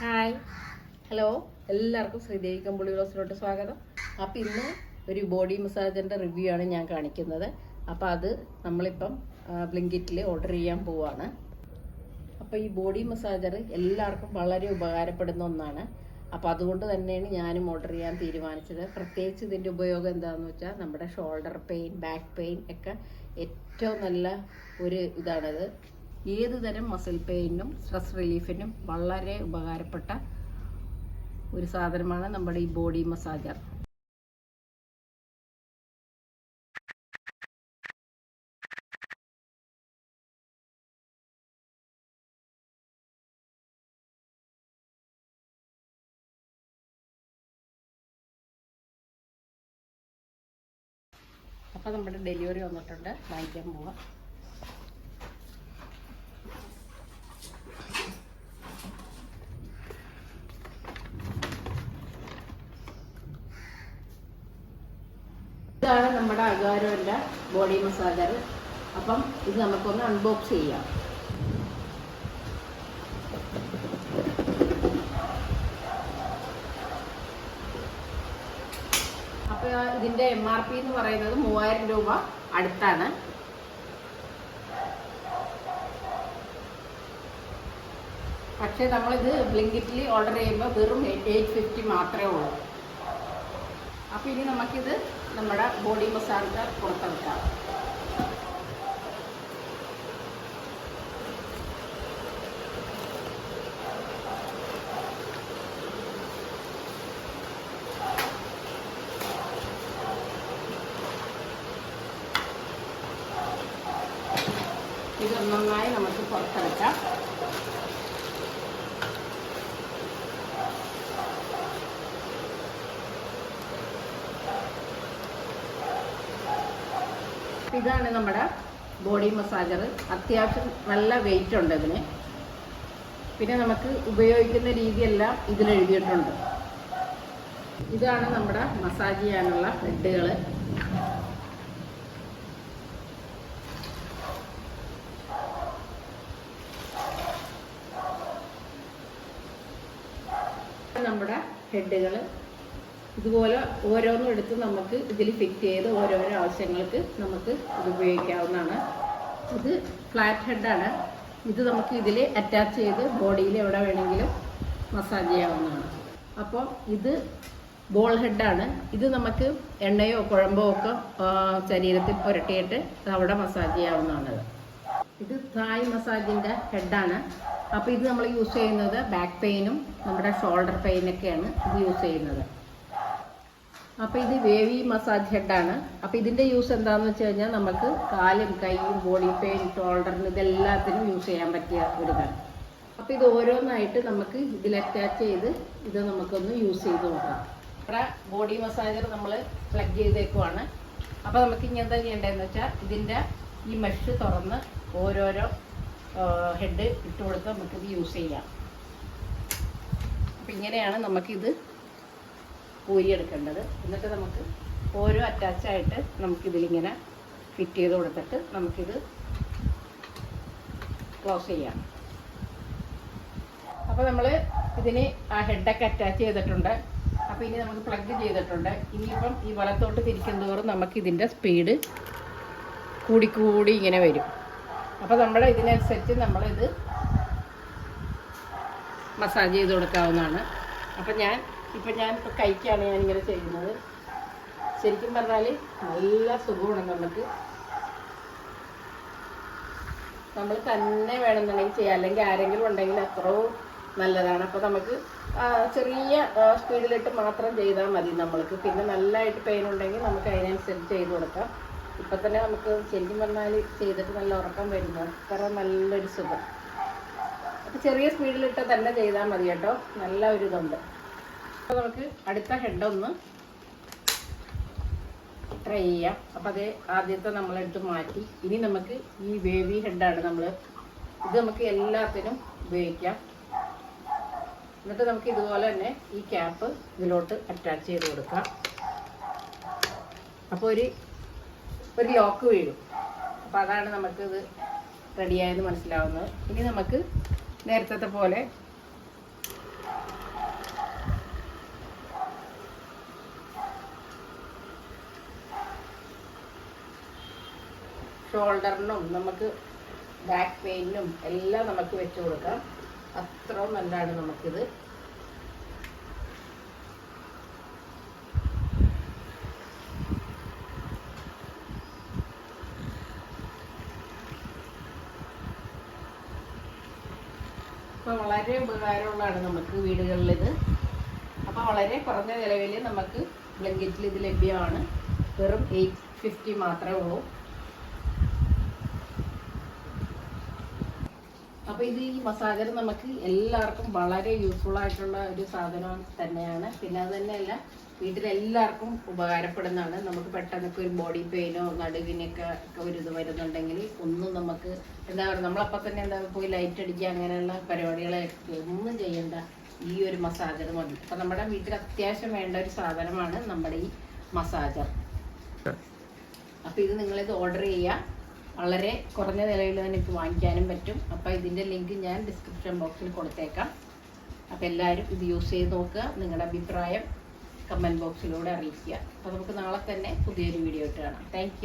Hi. Hello എല്ലാവർക്കും ശ്രീദേവി കമ്പുളി റോസിലോട്ട് സ്വാഗതം. അപ്പോൾ ഇന്ന് ഒരു ബോഡി മസാജിന്റെ റിവ്യൂ ആണ് ഞാൻ കാണിക്കുന്നത്. അപ്പോൾ അത് നമ്മളിപ്പം ബ്ലിങ്കിറ്റിൽ ഓർഡർ ചെയ്യാൻ പോവാണ്. അപ്പോൾ ഈ ബോഡി മസാജർ എല്ലാവർക്കും വളരെ ഉപകാരപ്പെടുന്ന ഒന്നാണ്. അപ്പോൾ അതുകൊണ്ട് തന്നെയാണ് ഞാനും ഓർഡർ ചെയ്യാൻ തീരുമാനിച്ചത്. പ്രത്യേകിച്ച് ഇതിന്റെ ഉപയോഗം എന്താണെന്ന് വെച്ചാൽ നമ്മുടെ ഷോൾഡർ പെയിൻ ബാക്ക് പെയിൻ ഒക്കെ ഏറ്റവും നല്ല ഒരു ഇതാണത്. ഏത് തരം മസിൽ പെയിനും സ്ട്രെസ് റിലീഫിനും വളരെ ഉപകാരപ്പെട്ട ഒരു സാധനമാണ് നമ്മുടെ ഈ ബോഡി മസാജർ അപ്പോൾ നമ്മുടെ ഡെലിവറി വന്നിട്ടുണ്ട്. വാങ്ങിക്കാൻ പോവാം. ഇതാണ് നമ്മുടെ അകാരമല്ല ബോഡി മസാജർ അപ്പം ഇത് നമുക്കൊന്ന് അൺബോക്സ് ചെയ്യാം. അപ്പോൾ ഇതിന്റെ എം ആർ പി എന്ന് പറയുന്നത് മൂവായിരം രൂപ അടുത്താണ്. പക്ഷേ നമ്മളിത് ബ്ലിങ്കിറ്റിൽ ഓർഡർ ചെയ്യുമ്പോൾ വെറും എയ്റ്റ് ഫിഫ്റ്റി മാത്രമേ ഉള്ളൂ. അപ്പോൾ ഇനി നമുക്കിത് നമ്മുടെ ബോഡി മസാജ് പുറത്തെടുക്കാം. ഇത് നന്നായി നമുക്ക് പുറത്തെടുക്കാം. ഇതാണ് നമ്മുടെ ബോഡി മസാജർ അത്യാവശ്യം നല്ല വെയിറ്റ് ഉണ്ട് ഇതിന്. പിന്നെ നമുക്ക് ഉപയോഗിക്കുന്ന രീതിയെല്ലാം ഇതിൽ എഴുതിയിട്ടുണ്ട്. ഇതാണ് നമ്മുടെ മസാജ് ചെയ്യാനുള്ള ഹെഡുകൾ നമ്മുടെ ഹെഡുകൾ ഇതുപോലെ ഓരോന്നും എടുത്ത് നമുക്ക് ഇതിൽ ഫിറ്റ് ചെയ്ത് ഓരോരോ ആവശ്യങ്ങൾക്ക് നമുക്ക് ഇത് ഉപയോഗിക്കാവുന്നതാണ്. ഇത് ഫ്ലാറ്റ് ഹെഡാണ് ഇത് നമുക്ക് ഇതിൽ അറ്റാച്ച് ചെയ്ത് ബോഡിയിൽ എവിടെ വേണമെങ്കിലും മസാജ് ചെയ്യാവുന്നതാണ്. അപ്പോൾ ഇത് ബോൾ ഹെഡാണ് ഇത് നമുക്ക് എണ്ണയോ കുഴമ്പോ ഒക്കെ ശരീരത്തിൽ പുരട്ടിയിട്ട് അവിടെ മസാജ് ചെയ്യാവുന്നതാണ്. ഇത് തായ് മസാജിന്റെ ഹെഡാണ് അപ്പോൾ ഇത് നമ്മൾ യൂസ് ചെയ്യുന്നത് ബാക്ക് പെയിനും നമ്മുടെ ഷോൾഡർ പെയിനൊക്കെയാണ് ഇത് യൂസ് ചെയ്യുന്നത്. അപ്പോൾ ഇത് വേവി മസാജ് ഹെഡാണ് അപ്പോൾ ഇതിന്റെ യൂസ് എന്താണെന്ന് വെച്ച് കഴിഞ്ഞാൽ നമുക്ക് കാലും കൈയും ബോഡി പെയിൻ ഷോൾഡറിന് ഇതെല്ലാത്തിനും യൂസ് ചെയ്യാൻ പറ്റിയ ഒരു ഇതാണ് അപ്പോൾ ഇത് ഓരോന്നായിട്ട് നമുക്ക് ഇതിൽ അറ്റാച്ച് ചെയ്ത് ഇത് നമുക്കൊന്ന് യൂസ് ചെയ്ത് നോക്കാം. ഇവിടെ ബോഡി മസാജർ നമ്മൾ പ്ലഗ് ചെയ്തേക്കുവാണ്. അപ്പോൾ നമുക്ക് ഇനി എന്താ ചെയ്യേണ്ടതെന്ന് വെച്ചാൽ ഇതിന്റെ ഈ മെഷ് തുറന്ന് ഓരോരോ ഹെഡ് ഇട്ട് കൊടുത്ത് നമുക്കിത് യൂസ് ചെയ്യാം. അപ്പം ഇങ്ങനെയാണ് നമുക്കിത് ഊരിയെടുക്കേണ്ടത് എന്നിട്ട് നമുക്ക് ഓരോ അറ്റാച്ചായിട്ട് നമുക്കിതിലിങ്ങനെ ഫിറ്റ് ചെയ്ത് കൊടുത്തിട്ട് നമുക്കിത് ക്ലോസ് ചെയ്യാം. അപ്പോൾ നമ്മൾ ഇതിന് ആ ഹെഡൊക്കെ അറ്റാച്ച് ചെയ്തിട്ടുണ്ട്. അപ്പോൾ ഇനി നമുക്ക് പ്ലഗ് ചെയ്തിട്ടുണ്ട്. ഇനിയിപ്പം ഈ വലത്തോട്ട് തിരിക്കുന്നതോറും നമുക്ക് ഇതിന്റെ സ്പീഡ് കൂടിക്കൂടി ഇങ്ങനെ വരും. അപ്പോൾ നമ്മുടെ ഇതിനനുസരിച്ച് നമ്മളിത് മസാജ് ചെയ്ത് കൊടുക്കാവുന്നതാണ്. അപ്പം ഞാൻ ഇപ്പം ഞാൻ ഇപ്പോൾ കൈക്കാണ് ഞാനിങ്ങനെ ചെയ്യുന്നത്. ശരിക്കും പറഞ്ഞാൽ നല്ല സുഖമാണ് നമുക്ക് നമ്മൾ തന്നെ വേണമെന്നുണ്ടെങ്കിൽ ചെയ്യാം. അല്ലെങ്കിൽ ആരെങ്കിലും ഉണ്ടെങ്കിൽ അത്രയും നല്ലതാണ്. അപ്പോൾ നമുക്ക് ചെറിയ സ്പീഡിലിട്ട് മാത്രം ചെയ്താൽ മതി നമ്മൾക്ക്. പിന്നെ നല്ലതായിട്ട് പെയിൻ ഉണ്ടെങ്കിൽ നമുക്ക് അതിനനുസരിച്ച് ചെയ്ത് കൊടുക്കാം. ഇപ്പം തന്നെ നമുക്ക് ശരിക്കും പറഞ്ഞാൽ ചെയ്തിട്ട് നല്ല ഉറക്കം വരുന്നു. അത്ര നല്ലൊരു സുഖം. അപ്പോൾ ചെറിയ സ്പീഡിലിട്ട് തന്നെ ചെയ്താൽ മതി കേട്ടോ. നല്ല ഒരു ഇതുണ്ട്. നമുക്ക് അടുത്ത ഹെഡ് ഒന്ന് ട്രൈ ചെയ്യാം. അപ്പോൾ അത് ആദ്യത്തെ നമ്മളെടുത്ത് മാറ്റി. ഇനി നമുക്ക് ഈ വേവി ഹെഡാണ് നമ്മൾ ഇത് നമുക്ക് എല്ലാത്തിനും ഉപയോഗിക്കാം. എന്നിട്ട് നമുക്ക് ഇതുപോലെ തന്നെ ഈ ക്യാപ്പ് ഇതിലോട്ട് അറ്റാച്ച് ചെയ്ത് കൊടുക്കാം. അപ്പോൾ ഒരു ഒരു ലോക്ക് വീഴും. അപ്പോൾ അതാണ് ഇത് റെഡിയായെന്ന് മനസ്സിലാവുന്നത്. ഇനി നമുക്ക് നേരത്തെ പോലെ ഷോൾഡറിനും നമുക്ക് ബാക്ക് പെയിനും എല്ലാം നമുക്ക് വെച്ചു കൊടുക്കാം. അത്രയും നല്ലതാണ് നമുക്കിത്. അപ്പോൾ വളരെ ഉപകാരമുള്ളതാണ് നമുക്ക് വീടുകളിൽ ഇത് അപ്പോൾ വളരെ കുറഞ്ഞ നിലവിൽ നമുക്ക് ബ്ലങ്കറ്റിൽ ഇത് ലഭ്യമാണ്. വെറും എയ്റ്റ് ഫിഫ്റ്റി മാത്രമേ ഉള്ളൂ. അപ്പോൾ ഇത് ഈ മസാജർ നമുക്ക് എല്ലാവർക്കും വളരെ യൂസ്ഫുൾ ആയിട്ടുള്ള ഒരു സാധനം തന്നെയാണ്. പിന്നെ അത് തന്നെയല്ല വീട്ടിലെല്ലാവർക്കും ഉപകാരപ്പെടുന്നതാണ്. നമുക്ക് പെട്ടെന്നൊക്കെ ഒരു ബോഡി പെയിനോ നടുവിനൊക്കെ ഒക്കെ ഒരു ഇത് വരുന്നുണ്ടെങ്കിൽ ഒന്നും നമുക്ക് എന്താ പറയുക നമ്മളപ്പം തന്നെ എന്താ പോയി ലൈറ്റ് അടിക്കുക അങ്ങനെയുള്ള പരിപാടികളൊക്കെ ഒന്നും ചെയ്യേണ്ട ഈ ഒരു മസാജർ മതി. അപ്പം നമ്മുടെ വീട്ടിൽ അത്യാവശ്യം വേണ്ട ഒരു സാധനമാണ് നമ്മുടെ ഈ മസാജർ അപ്പോൾ ഇത് നിങ്ങളിത് ഓർഡർ ചെയ്യുക. വളരെ കുറഞ്ഞ നിലയിൽ തന്നെ ഇത് വാങ്ങിക്കാനും പറ്റും. അപ്പോൾ ഇതിന്റെ ലിങ്ക് ഞാൻ ഡിസ്ക്രിപ്ഷൻ ബോക്സിൽ കൊടുത്തേക്കാം. അപ്പോൾ എല്ലാവരും ഇത് യൂസ് ചെയ്ത് നോക്കുക. നിങ്ങളുടെ അഭിപ്രായം കമന്റ് ബോക്സിലൂടെ അറിയിക്കുക. അപ്പോൾ നമുക്ക് നാളെ തന്നെ പുതിയൊരു വീഡിയോ ഇട്ട് കാണാം. താങ്ക്